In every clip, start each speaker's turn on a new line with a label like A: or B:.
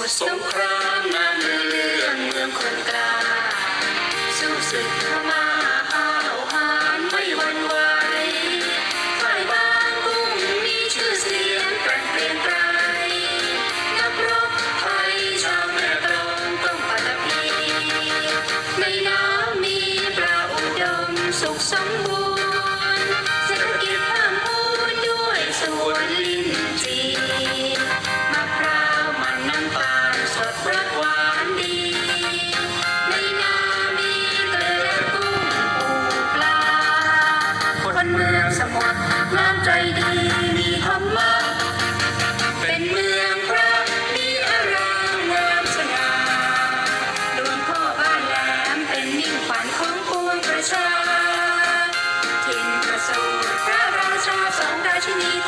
A: we're so proud. you.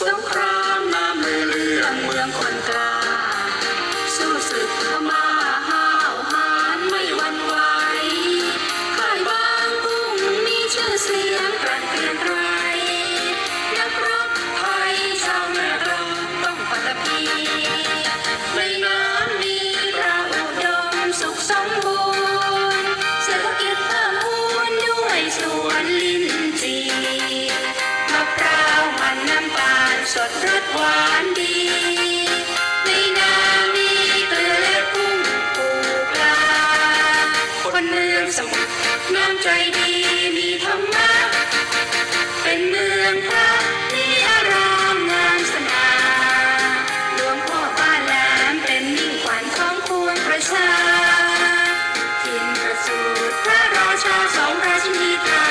A: สงครามน้ำเรือเรื่องเมืองคนกลาง สดรสหวานดีในนามีเกลือกุ้งปูปลา คนเมืองสมุทรน้อมใจดีมีธรรมะเป็นเมืองพระมีอารามงามสง่าหลวงพ่อบ้าแหลมเป็นมิ่งขวัญของปวงประชา ถิ่นประสูติพระราชาสองราชินีไทย